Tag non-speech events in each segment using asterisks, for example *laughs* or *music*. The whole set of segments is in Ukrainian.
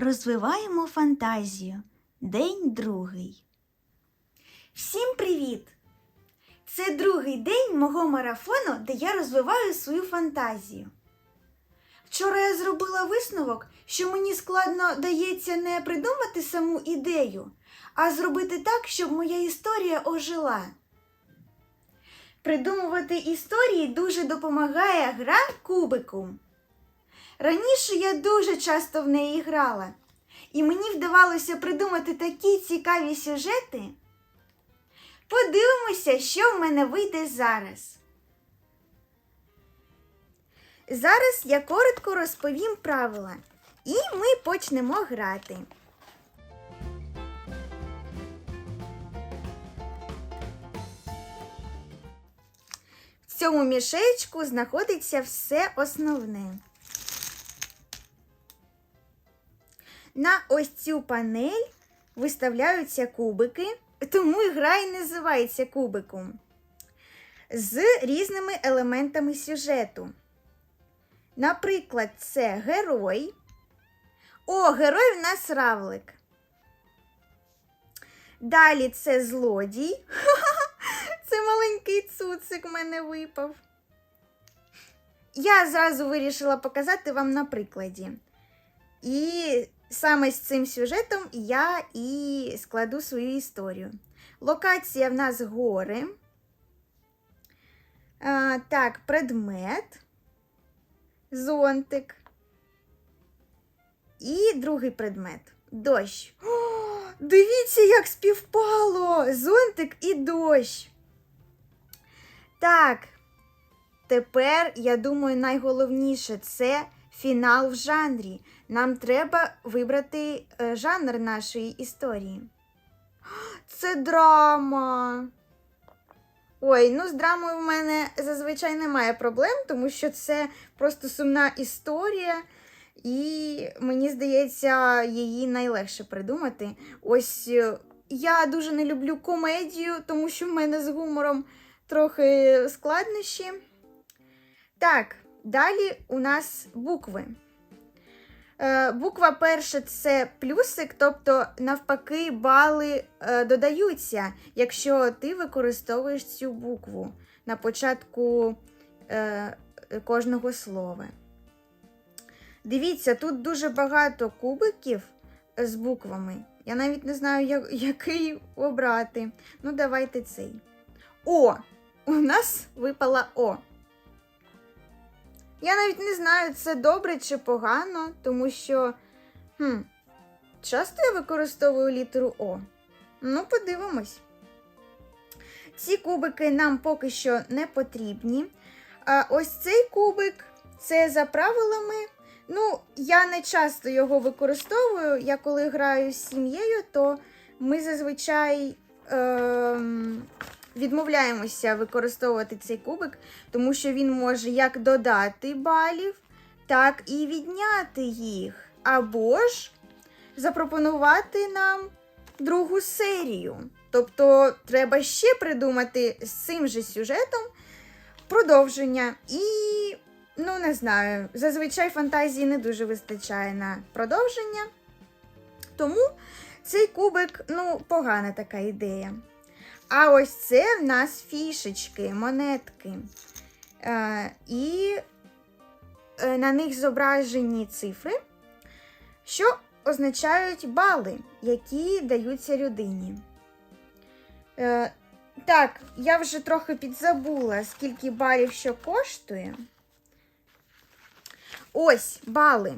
Розвиваємо фантазію. День другий. Всім привіт! Це другий день мого марафону, де я розвиваю свою фантазію. Вчора я зробила висновок, що мені складно дається не придумати саму ідею, а зробити так, щоб моя історія ожила. Придумувати історії дуже допомагає гра кубикум. Раніше я дуже часто в неї грала, і мені вдавалося придумати такі цікаві сюжети. Подивимося, що в мене вийде зараз. Зараз я коротко розповім правила, і ми почнемо грати. В цьому мішечку знаходиться все основне. На ось цю панель виставляються кубики, тому і гра і називається кубиком. З різними елементами сюжету. Наприклад, це герой. О, герой в нас равлик. Далі це злодій. *laughs* Це маленький цуцик в мене випав. Я зразу вирішила показати вам на прикладі. І саме з цим сюжетом я і складу свою історію. Локація в нас гори. А, так, предмет, зонтик. І другий предмет дощ. О, дивіться, як співпало! Зонтик і дощ. Так, тепер, я думаю, найголовніше це фінал в жанрі. Нам треба вибрати е, жанр нашої історії. *gasps* Це драма. Ой, ну з драмою в мене зазвичай немає проблем, тому що це просто сумна історія, і мені здається, її найлегше придумати. Ось е, я дуже не люблю комедію, тому що в мене з гумором трохи складнощі. Так, далі у нас букви. Е, Буква перша це плюсик, тобто, навпаки, бали е, додаються, якщо ти використовуєш цю букву на початку е, кожного слова. Дивіться, тут дуже багато кубиків з буквами. Я навіть не знаю, як, який обрати. Ну, давайте цей. О! У нас випала О. Я навіть не знаю, це добре чи погано, тому що хм, часто я використовую літеру О. Ну, подивимось. Ці кубики нам поки що не потрібні. А ось цей кубик це за правилами. Ну, я не часто його використовую. Я коли граю з сім'єю, то ми зазвичай. Е відмовляємося використовувати цей кубик, тому що він може як додати балів, так і відняти їх. Або ж запропонувати нам другу серію. Тобто треба ще придумати з цим же сюжетом продовження. І, ну, не знаю, зазвичай фантазії не дуже вистачає на продовження. Тому цей кубик, ну, погана така ідея. А ось це в нас фішечки, монетки. Е, І е, на них зображені цифри, що означають бали, які даються людині. Е, Так, я вже трохи підзабула, скільки балів що коштує. Ось бали.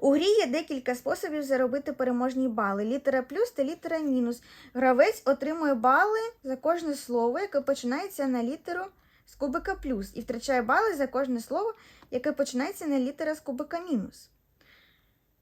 У грі є декілька способів заробити переможні бали. Літера плюс та літера мінус. Гравець отримує бали за кожне слово, яке починається на літеру з кубика плюс, і втрачає бали за кожне слово, яке починається на літера з кубика мінус.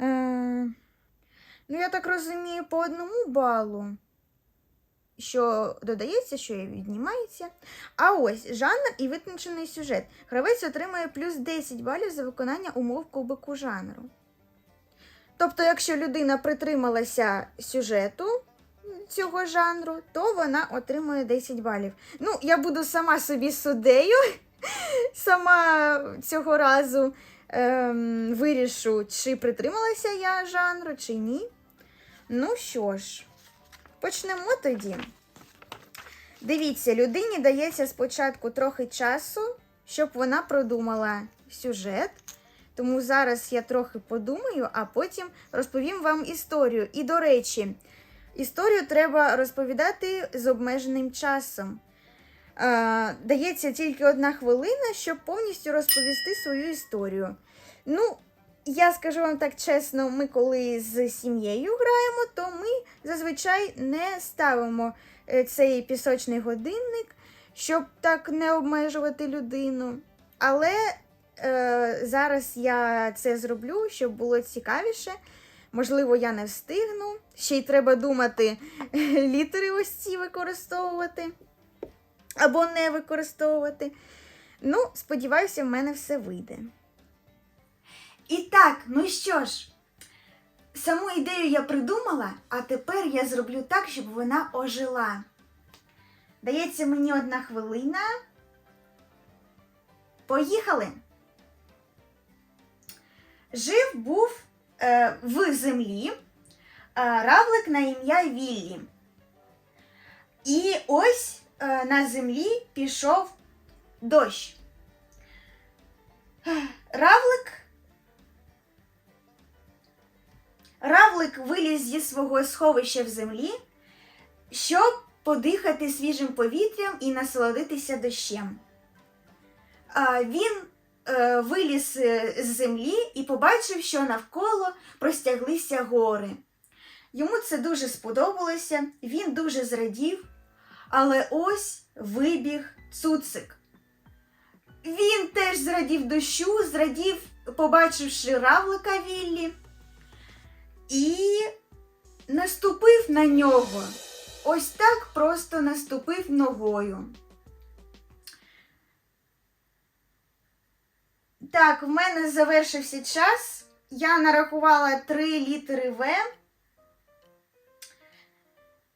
Е... Ну, я так розумію, по одному балу. Що додається, що і віднімається. А ось жанр і визначений сюжет. Гравець отримує плюс 10 балів за виконання умов кубику жанру. Тобто, якщо людина притрималася сюжету цього жанру, то вона отримує 10 балів. Ну, я буду сама собі суддею, *laughs* сама цього разу. ем, вирішу, чи притрималася я жанру, чи ні. Ну що ж, почнемо тоді. Дивіться, людині дається спочатку трохи часу, щоб вона продумала сюжет. Тому зараз я трохи подумаю, а потім розповім вам історію. І, до речі, історію треба розповідати з обмеженим часом. Е, дається тільки одна хвилина, щоб повністю розповісти свою історію. Ну, я скажу вам так чесно, ми коли з сім'єю граємо, то ми зазвичай не ставимо е, цей пісочний годинник, щоб так не обмежувати людину. Але зараз я це зроблю, щоб було цікавіше. Можливо, я не встигну. Ще й треба думати, *laughs* літери ось ці використовувати або не використовувати. Ну, сподіваюся, в мене все вийде. І так, ну що ж, саму ідею я придумала, а тепер я зроблю так, щоб вона ожила. Дається мені одна хвилина. Поїхали. Жив був е, в землі е, равлик на ім'я Віллі. І ось е, на землі пішов дощ. Равлик. Равлик виліз зі свого сховища в землі, щоб подихати свіжим повітрям і насолодитися дощем. Він виліз е, з землі і побачив, що навколо простяглися гори. Йому це дуже сподобалося, він дуже зрадів, але ось вибіг цуцик. Він теж зрадів дощу, зрадів, побачивши равлика Віллі, і наступив на нього. Ось так просто наступив ногою. Так, в мене завершився час. Я нарахувала три літери В.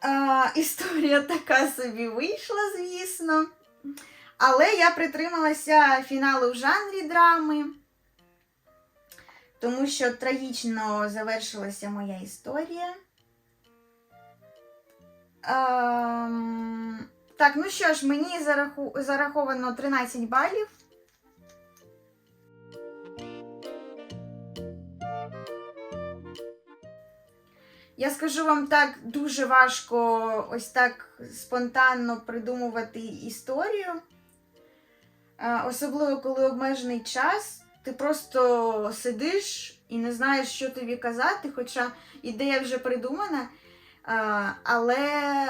А, історія така собі вийшла, звісно. Але я притрималася фіналу в жанрі драми, тому що трагічно завершилася моя історія. Ем, так, ну що ж, мені зараху... зараховано 13 балів. Я скажу вам так, дуже важко ось так спонтанно придумувати історію. Е, Особливо, коли обмежений час, ти просто сидиш і не знаєш, що тобі казати, хоча ідея вже придумана. Е, Але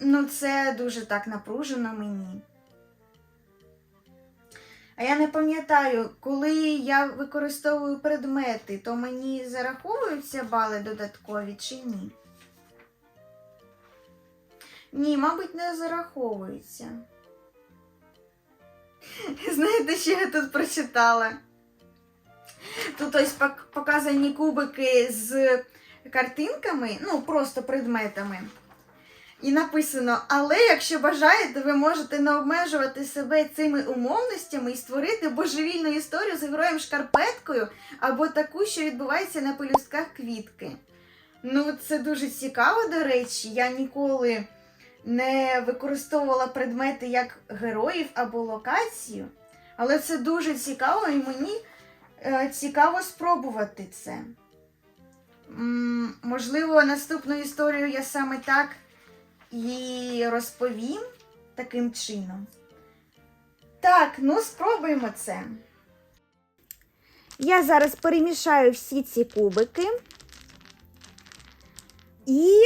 ну, це дуже так напружено мені. А я не пам'ятаю, коли я використовую предмети, то мені зараховуються бали додаткові чи ні? Ні, мабуть, не зараховуються. *laughs* Знаєте, що я тут прочитала? Тут ось показані кубики з картинками, ну, просто предметами. І написано: але якщо бажаєте, ви можете не обмежувати себе цими умовностями і створити божевільну історію з героєм шкарпеткою або таку, що відбувається на пелюстках квітки. Ну, це дуже цікаво, до речі. Я ніколи не використовувала предмети як героїв або локацію. Але це дуже цікаво, і мені е, цікаво спробувати це. Можливо, наступну історію я саме так і розповім таким чином. Так, ну спробуємо це. Я зараз перемішаю всі ці кубики і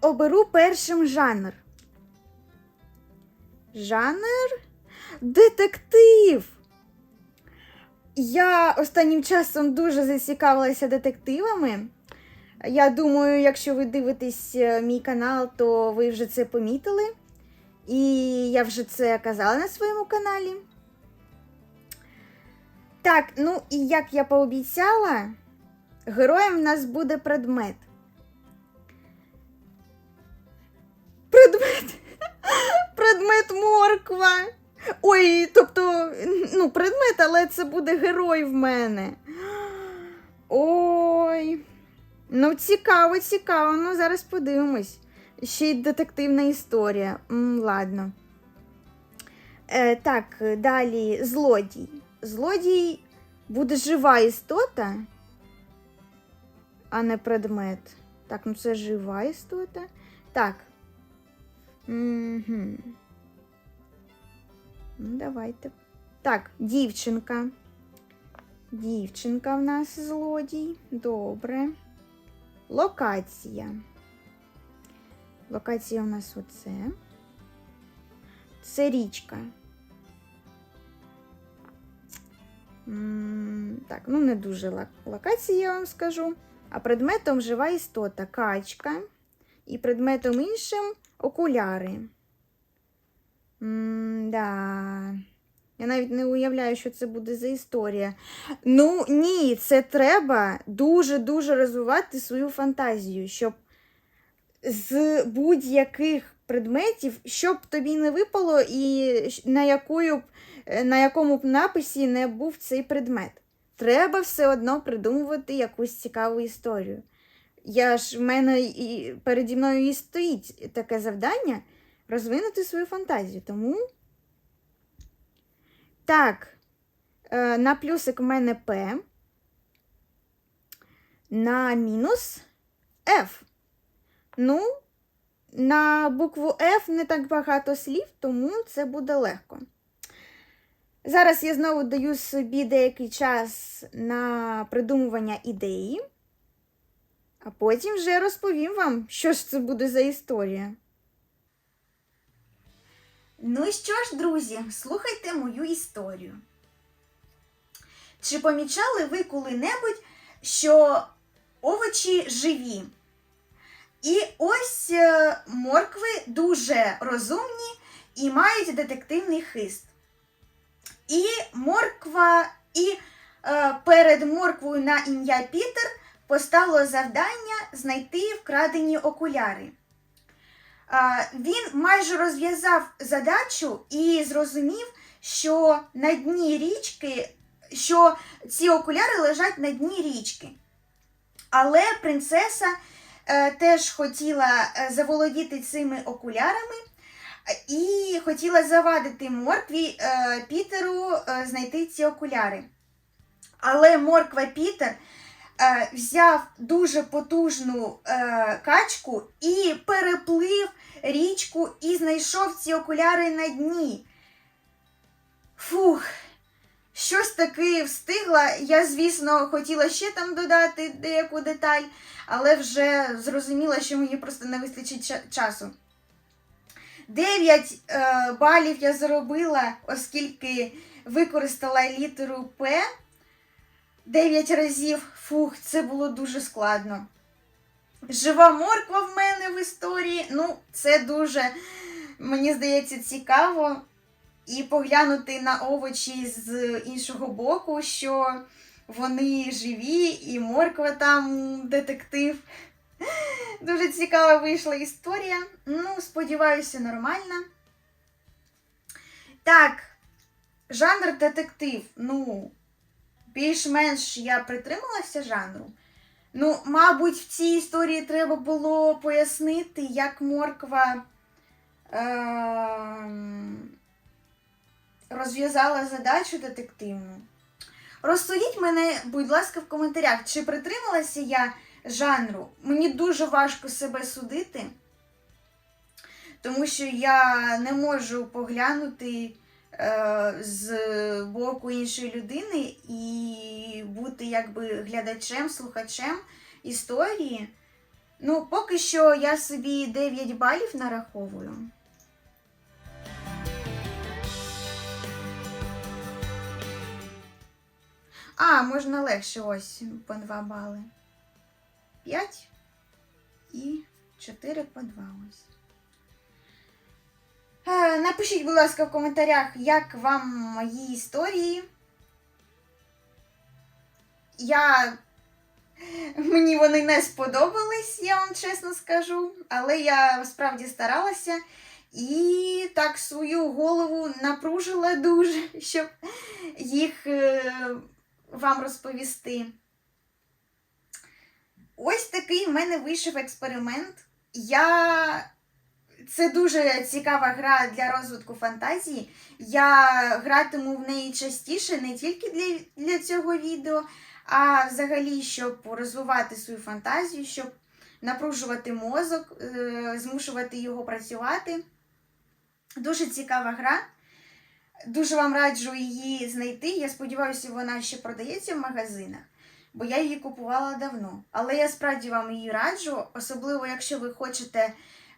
оберу першим жанр. Жанр детектив. Я останнім часом дуже зацікавилася детективами. Я думаю, якщо ви дивитесь е, мій канал, то ви вже це помітили. І я вже це казала на своєму каналі. Так, ну і як я пообіцяла, героєм в нас буде предмет. Предмет. *laughs* Предмет морква. Ой, тобто, ну, предмет, але це буде герой в мене. Ой. Ну, цікаво, цікаво. Ну, зараз подивимось. Ще й детективна історія. М, ладно. Е, так, далі злодій. Злодій буде жива істота, а не предмет. Так, ну це жива істота. Так. Угу. Ну, давайте. Так, дівчинка. Дівчинка в нас злодій. Добре. Локація. Локація у нас оце. Це річка. Так, ну не дуже лок- локація, я вам скажу. А предметом жива істота качка. І предметом іншим окуляри. М-да. Я навіть не уявляю, що це буде за історія. Ну, ні, це треба дуже-дуже розвивати свою фантазію, щоб з будь-яких предметів, щоб тобі не випало, і на, якою е, на якому б написі не був цей предмет. Треба все одно придумувати якусь цікаву історію. Я ж в мене і переді мною і стоїть таке завдання розвинути свою фантазію. Тому. Так, е, на плюсик в мене П. На мінус F. Ну, на букву F не так багато слів, тому це буде легко. Зараз я знову даю собі деякий час на придумування ідеї, а потім вже розповім вам, що ж це буде за історія. Ну і що ж, друзі, слухайте мою історію. Чи помічали ви коли-небудь, що овочі живі? І ось е, моркви дуже розумні і мають детективний хист. І морква, і е, перед морквою на ім'я Пітер постало завдання знайти вкрадені окуляри. Він майже розв'язав задачу і зрозумів, що на дні річки, що ці окуляри лежать на дні річки. Але принцеса е, теж хотіла е, заволодіти цими окулярами і хотіла завадити моркві е, Пітеру знайти ці окуляри. Але морква Пітер взяв дуже потужну качку і переплив річку і знайшов ці окуляри на дні. Фух, щось таки встигла. Я, звісно, хотіла ще там додати деяку деталь, але вже зрозуміла, що мені просто не вистачить часу. 9 е, балів я заробила, оскільки використала літеру П 9 разів. Фух, це було дуже складно. Жива морква в мене в історії. Ну, це дуже, мені здається, цікаво. І поглянути на овочі з іншого боку, що вони живі, і морква там детектив. Дуже цікава вийшла історія. Ну, сподіваюся, нормальна. Так, жанр детектив. Ну, більш-менш я притрималася жанру. Ну, мабуть, в цій історії треба було пояснити, як морква ем, розв'язала задачу детективну. Розсудіть мене, будь ласка, в коментарях, чи притрималася я жанру. Мені дуже важко себе судити, тому що я не можу поглянути е, з боку іншої людини і бути якби глядачем, слухачем історії. Ну, поки що я собі 9 балів нараховую. А, можна легше ось по 2 бали. 5 і 4 по 2 ось. Е, Напишіть, будь ласка, в коментарях, як вам мої історії. Я. Мені вони не сподобались, я вам чесно скажу, але я справді старалася І так свою голову напружила дуже, *laughs* щоб їх е, вам розповісти. Ось такий в мене вийшов експеримент. Я... Це дуже цікава гра для розвитку фантазії. Я гратиму в неї частіше не тільки для, для цього відео, а взагалі, щоб розвивати свою фантазію, щоб напружувати мозок, е, змушувати його працювати. Дуже цікава гра. Дуже вам раджу її знайти. Я сподіваюся, вона ще продається в магазинах, бо я її купувала давно. Але я справді вам її раджу, особливо якщо ви хочете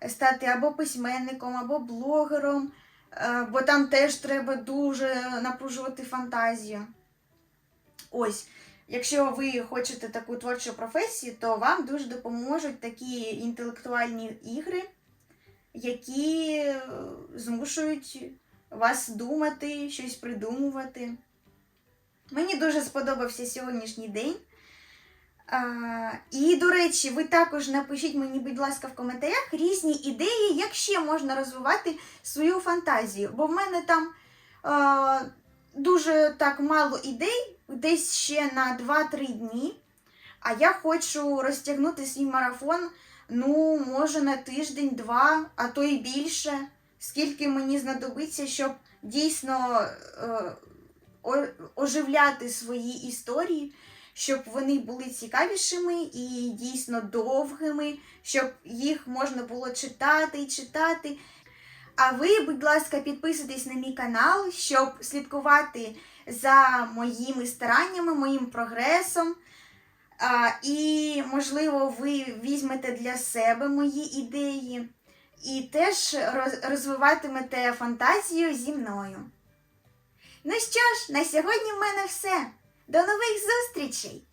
стати або письменником, або блогером, е, бо там теж треба дуже напружувати фантазію. Ось, якщо ви хочете таку творчу професію, то вам дуже допоможуть такі інтелектуальні ігри, які е, змушують вас думати, щось придумувати. Мені дуже сподобався сьогоднішній день. І, до речі, ви також напишіть мені, будь ласка, в коментарях різні ідеї, як ще можна розвивати свою фантазію. Бо в мене там а, дуже так мало ідей, десь ще на 2-3 дні. А я хочу розтягнути свій марафон, ну, може, на тиждень-два, а то і більше. Скільки мені знадобиться, щоб дійсно е, оживляти свої історії, щоб вони були цікавішими і дійсно довгими, щоб їх можна було читати і читати. А ви, будь ласка, підписуйтесь на мій канал, щоб слідкувати за моїми стараннями, моїм прогресом. А, і, можливо, ви візьмете для себе мої ідеї і теж розвиватимете фантазію зі мною. Ну що ж, на сьогодні в мене все. До нових зустрічей!